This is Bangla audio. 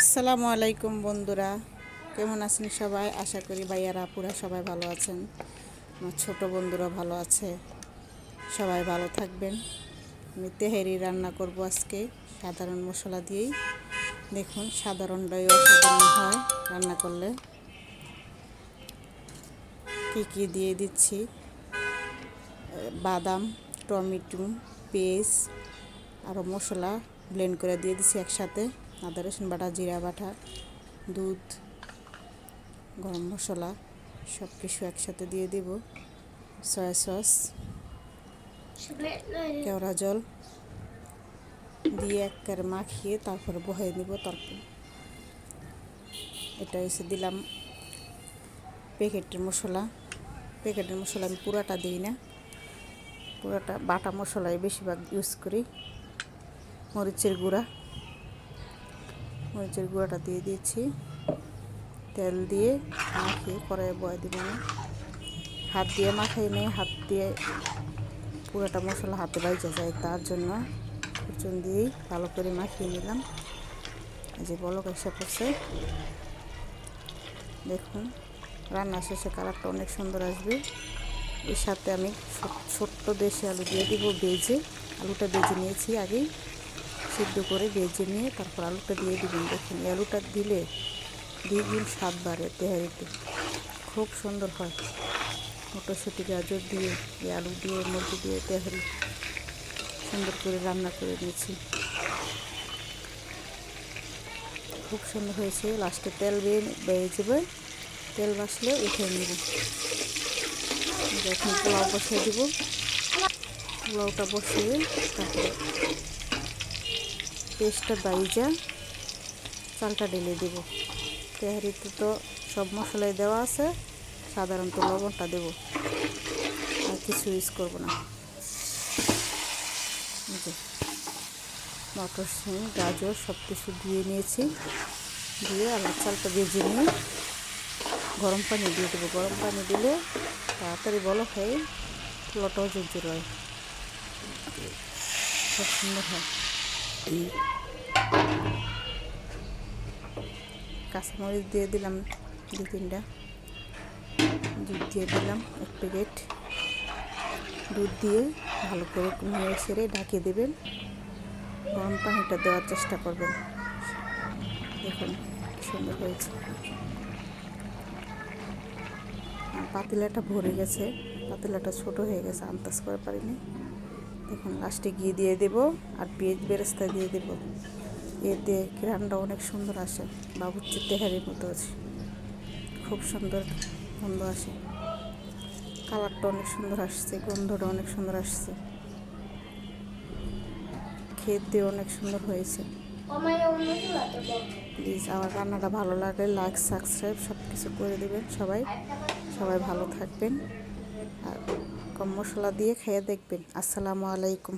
আসসালামু আলাইকুম বন্ধুরা। কেমন আছেন সবাই? আশা করি ভাইয়ারা, আপুরা সবাই ভালো আছেন। আমার ছোটো বন্ধুরা ভালো আছে। সবাই ভালো থাকবেন। আমি তেহেরি রান্না করব আজকে, সাধারণ মশলা দিয়েই। দেখুন, সাধারণটাই অসাধারণ হয় রান্না করলে। কী কী দিয়ে দিচ্ছি? বাদাম, টমেটো, পেঁয়াজ আরও মশলা ব্লেন্ড করে দিয়ে দিচ্ছি একসাথে। আদা, রসুন বাটা, জিরা বাটা, দুধ, গরম মশলা সব কিছু একসাথে দিয়ে দেব। সয়া সস, কেওড়া জল দিয়ে একবারে মাখিয়ে তারপরে বহাই দেব তারপর। এটা এসে দিলাম প্যাকেটের মশলা। প্যাকেটের মশলা আমি পুরাটা দিই না। পুরাটা বাটা মশলাই বেশিরভাগ ইউজ করি। মরিচের গুঁড়া। মরিচের গুঁড়াটা দিয়ে দিয়েছি তেল দিয়ে মাখিয়ে কড়াইয়ে বয়ে দিব হাত দিয়ে মাখাই নেই, হাত দিয়ে পুরোটা মশলা হাতে বাইজে যায় তার জন্য খুচুন দিয়েই ভালো করে মাখিয়ে নিলাম। এই যে বলক এসে পড়ছে। দেখুন, রান্না শেষে কালারটা অনেক সুন্দর আসবে। এর সাথে আমি ছোট্ট দেশি আলু দিয়ে দিব বেজে আলুটা বেজে নিয়েছি আগেই। সিদ্ধ করে ভেজে নিয়ে তারপর আলুটা দিয়ে দিবেন। দেখুন আলুটা দিলে দ্বিগুণ স্বাদ বাড়ে তেহারিতে। খুব সুন্দর হয়। মটরশুঁটি, গাজর দিয়ে আলু দিয়ে, মুরগি দিয়ে তেহারি সুন্দর করে রান্না করে নিয়েছি। খুব সুন্দর হয়েছে। লাস্টে তেল বেয়ে বেয়ে যাবে। তেল বাসলে উঠে নেব। এখন পোলাও বসিয়ে দেব। পোলাওটা বসিয়ে তারপরে পেস্টটা বাইজা, চালটা ঢেলে দেব। তেহারিতে তো সব মশলাই দেওয়া আছে, সাধারণত লবণটা দেব। আর কিছু ইউজ করব না। মটর সিং গাজর সব কিছু দিয়ে নিয়েছি। দিয়ে আলাদা চালটা ভেজে নিয়ে গরম পানি দিয়ে দেবো। গরম পানি দিলে তাড়াতাড়ি বলো হয় পোলাটাও জোর হয়। খুব সুন্দর হয়। কাঁচামরিচ দিয়ে দিলাম দু তিনটা। দুধ দিয়ে দিলাম এক প্যাকেট। দুধ দিয়ে ভালো করে নিয়ে সেরে ঢাকিয়ে দেবেন। গরম পানিটা দেওয়ার চেষ্টা করবেন। দেখুন সুন্দর হয়েছে। পাতিলাটা ভরে গেছে। পাতিলাটা ছোট হয়ে গেছে, আন্দাজ করে পারিনি। এখন লাস্টে ঘি দিয়ে দেব আর পেঁয়াজ বেরেস্তা দিয়ে দেব। এতে গ্রানটা অনেক সুন্দর আসে। বাবুচ্চি তেহারির মতো আছে। খুব সুন্দর গন্ধ আসে। কালারটা অনেক সুন্দর আসছে, গন্ধটা অনেক সুন্দর আসছে। খেতে অনেক সুন্দর হয়েছে। প্লিজ আমার রান্নাটা ভালো লাগলে লাইক সাবস্ক্রাইব সব কিছু করে দেবেন সবাই। সবাই ভালো থাকবেন। আর কম মশলা দিয়ে খেয়ে দেখবেন। আসসালামু আলাইকুম।